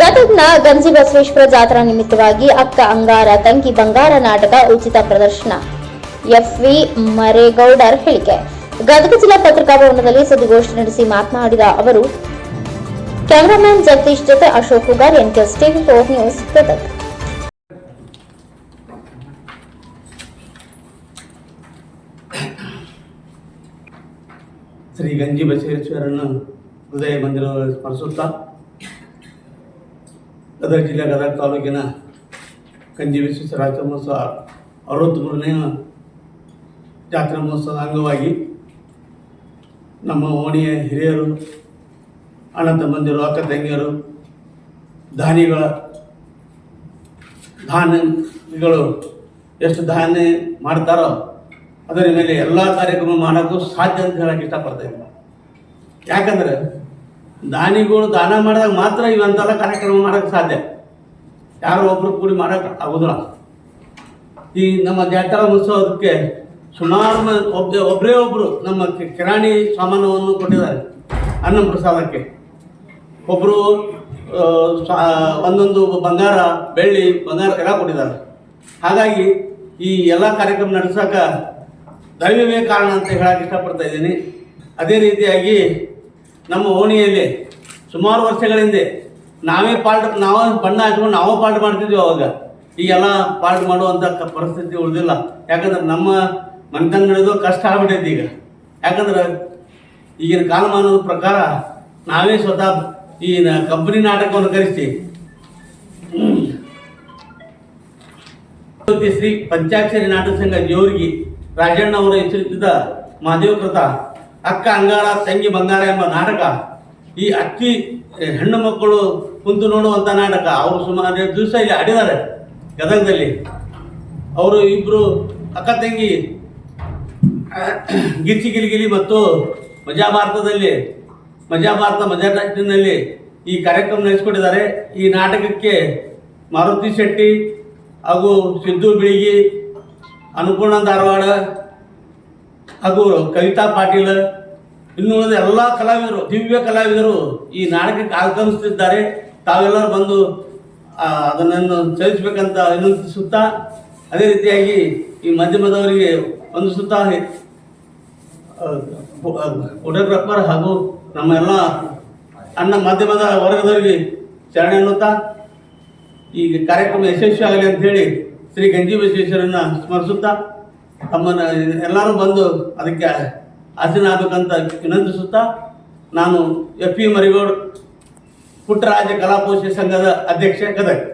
ಗದಗ್ನ ಗಂಜಿ ಬಸವೇಶ್ವರ ಜಾತ್ರಾ ನಿಮಿತ್ತವಾಗಿ ಅಕ್ಕ ಅಂಗಾರ ತಂಗಿ ಬಂಗಾರ ನಾಟಕ ಉಚಿತ ಪ್ರದರ್ಶನ. ಎಫ್ ಎಫ್ವಿ ಮರೇಗೌಡರ್ ಹೇಳಿಕೆ. ಗದಗ ಜಿಲ್ಲಾ ಪತ್ರಿಕಾ ಭವನದಲ್ಲಿ ಸುದ್ದಿಗೋಷ್ಠಿ ನಡೆಸಿ ಮಾತನಾಡಿದ ಅವರು, ಕ್ಯಾಮರಾಮನ್ ಜಗದೀಶ್ ಜೊತೆ Ashok Hugar NKS TV, four news, Gadag. Shri Ganji ಬಸವೇಶ್ವರನ್ನು ಹೃದಯ ಮಂದಿರ ಸ್ಮರಿಸುತ್ತಾ ಗದಗ ಜಿಲ್ಲೆ, ಗದಗ ತಾಲೂಕಿನ ಕಂಜಿ ವಿಶ್ವೇಶ್ವರ ಮಹೋತ್ಸವ ಅರವತ್ತ್ಮೂರನೇ ಜಾತ್ರಾ ಮಹೋತ್ಸವದ ಅಂಗವಾಗಿ ನಮ್ಮ ಓಣಿಯ ಹಿರಿಯರು, ಅಣ್ಣ ತಮ್ಮಂದಿರು, ಅಕ್ಕ ತಂಗಿಯರು ದಾನಿಗಳ ಧಾನ್ಯಗಳು ಎಷ್ಟು ಧಾನ್ಯ ಮಾಡ್ತಾರೋ ಅದರ ಮೇಲೆ ಎಲ್ಲ ಕಾರ್ಯಕ್ರಮ ಮಾಡೋಕ್ಕೂ ಸಾಧ್ಯ ಅಂತ ಹೇಳಕ್ಕೆ ಇಷ್ಟಪಡ್ತಾ ಇದ್ದೀನಿ. ಯಾಕಂದ್ರೆ ದಾನಿಗಳು ದಾನ ಮಾಡಿದಾಗ ಮಾತ್ರ ಇವಂತೆಲ್ಲ ಕಾರ್ಯಕ್ರಮ ಮಾಡೋಕೆ ಸಾಧ್ಯ. ಯಾರೋ ಒಬ್ರು ಕೂಡಿ ಮಾಡೋಕೆ ಆಗೋದಿಲ್ಲ. ಈ ನಮ್ಮ ಜಾತ್ರಾ ಮಹೋತ್ಸವಕ್ಕೆ ಸುಮಾರು ಒಬ್ಬ ಒಬ್ಬರೇ ಒಬ್ಬರು ನಮ್ಮ ಕಿರಾಣಿ ಸಾಮಾನವನ್ನು ಕೊಟ್ಟಿದ್ದಾರೆ, ಅನ್ನ ಪ್ರಸಾದಕ್ಕೆ. ಒಬ್ಬರು ಒಂದೊಂದು ಬಂಗಾರ, ಬೆಳ್ಳಿ, ಬಂಗಾರ ಎಲ್ಲ ಕೊಟ್ಟಿದ್ದಾರೆ. ಹಾಗಾಗಿ ಈ ಎಲ್ಲ ಕಾರ್ಯಕ್ರಮ ನಡೆಸೋಕೆ ದೈವವೇ ಕಾರಣ ಅಂತ ಹೇಳಕ್ಕೆ ಇಷ್ಟಪಡ್ತಾ ಇದ್ದೀನಿ. ಅದೇ ರೀತಿಯಾಗಿ ನಮ್ಮ ಓಣಿಯಲ್ಲಿ ಸುಮಾರು ವರ್ಷಗಳ ಹಿಂದೆ ನಾವೇ ಪಾಲ್ಟ್ ನಾವೇ ಬಣ್ಣ ಹಚ್ಕೊಂಡು ನಾವೇ ಪಾಲ್ಟ್ ಮಾಡ್ತಿದ್ವಿ ಅವಾಗ. ಈಗೆಲ್ಲ ಪಾಲ್ಟ್ ಮಾಡುವಂಥ ಪರಿಸ್ಥಿತಿ ಉಳಿದಿಲ್ಲ. ಯಾಕಂದ್ರೆ ನಮ್ಮ ಮನೆತನ ನಡೆದು ಕಷ್ಟ ಆಗ್ಬಿಟ್ಟೈತಿ ಈಗ. ಯಾಕಂದ್ರೆ ಈಗಿನ ಕಾಲಮಾನದ ಪ್ರಕಾರ ನಾವೇ ಸ್ವತಃ ಈ ಕಂಪನಿ ನಾಟಕವನ್ನು ಕರೆಸಿ ಶ್ರೀ ಪಂಚಾಕ್ಷರಿ ನಾಟಕ ಸಂಘ ಜೋರ್ಗಿ ರಾಜಣ್ಣ ಅವರು ಹೆಸರಿಸಿದ ಮಹಾದೇವ ಕೃತ ಅಕ್ಕ ಅಂಗಾರ ತಂಗಿ ಬಂಗಾರ ಎಂಬ ನಾಟಕ, ಈ ಅಕ್ಕಿ ಹೆಣ್ಣು ಮಕ್ಕಳು ಕುಂತು ನೋಡುವಂಥ ನಾಟಕ ಅವರು ಸುಮಾರು ದಿವಸ ಇಲ್ಲಿ ಆಡಿದ್ದಾರೆ ಗದಗದಲ್ಲಿ. ಅವರು ಇಬ್ಬರು ಅಕ್ಕ ತಂಗಿ, ಗಿಚ್ಚಿ ಗಿಲಿಗಿಲಿ ಮತ್ತು ಮಜಾ ಭಾರತದಲ್ಲಿ ಮಜಾ ಭಾರತ ಮಜಾ ಟ್ರಸ್ಟಿನಲ್ಲಿ ಈ ಕಾರ್ಯಕ್ರಮ ನಡೆಸಿಕೊಟ್ಟಿದ್ದಾರೆ. ಈ ನಾಟಕಕ್ಕೆ ಮಾರುತಿ ಶೆಟ್ಟಿ ಹಾಗೂ ಸಿದ್ದು ಬಿಳಿಗಿ, ಅನ್ನಪೂರ್ಣ ಧಾರವಾಡ ಹಾಗೂ ಕವಿತಾ ಪಾಟೀಲ್ ಇನ್ನು ಉಳಿದ ಎಲ್ಲ ಕಲಾವಿದರು, ದಿವ್ಯ ಕಲಾವಿದರು ಈ ನಾಟಕಕ್ಕೆ ಆಗಮಿಸುತ್ತಿದ್ದಾರೆ ತಾವೆಲ್ಲರೂ ಬಂದು ಅದನ್ನು ಚಲಿಸಬೇಕಂತ ವಿನಂತಿಸುತ್ತಾ, ಅದೇ ರೀತಿಯಾಗಿ ಈ ಮಾಧ್ಯಮದವರಿಗೆ ಒಂದು ಸುತ್ತ ಫೋಟೋಗ್ರಾಫರ್ ಹಾಗೂ ನಮ್ಮ ಎಲ್ಲ ಅಣ್ಣ ಮಾಧ್ಯಮದ ವರ್ಗದವರಿಗೆ ಚರಣೆ ಅನ್ನುತ್ತಾ, ಈ ಕಾರ್ಯಕ್ರಮ ಯಶಸ್ವಿ ಆಗಲಿ ಅಂತ ಹೇಳಿ ಶ್ರೀ ಗಂಜಿ ವಿಶ್ವೇಶ್ವರನ್ನ ಸ್ಮರಿಸುತ್ತಾ, ತಮ್ಮನ್ನು ಎಲ್ಲರೂ ಬಂದು ಅದಕ್ಕೆ ಆಗಬೇಕಂತ ವಿನಂತಿಸುತ್ತಾ ನಾನು ಎಫ್ ಪಿ ಮರಿಗೌಡ್ ಪುಟ್ಟರಾಜ ಕಲಾಪೋಷಿ ಸಂಘದ ಅಧ್ಯಕ್ಷ ಗದಗ್.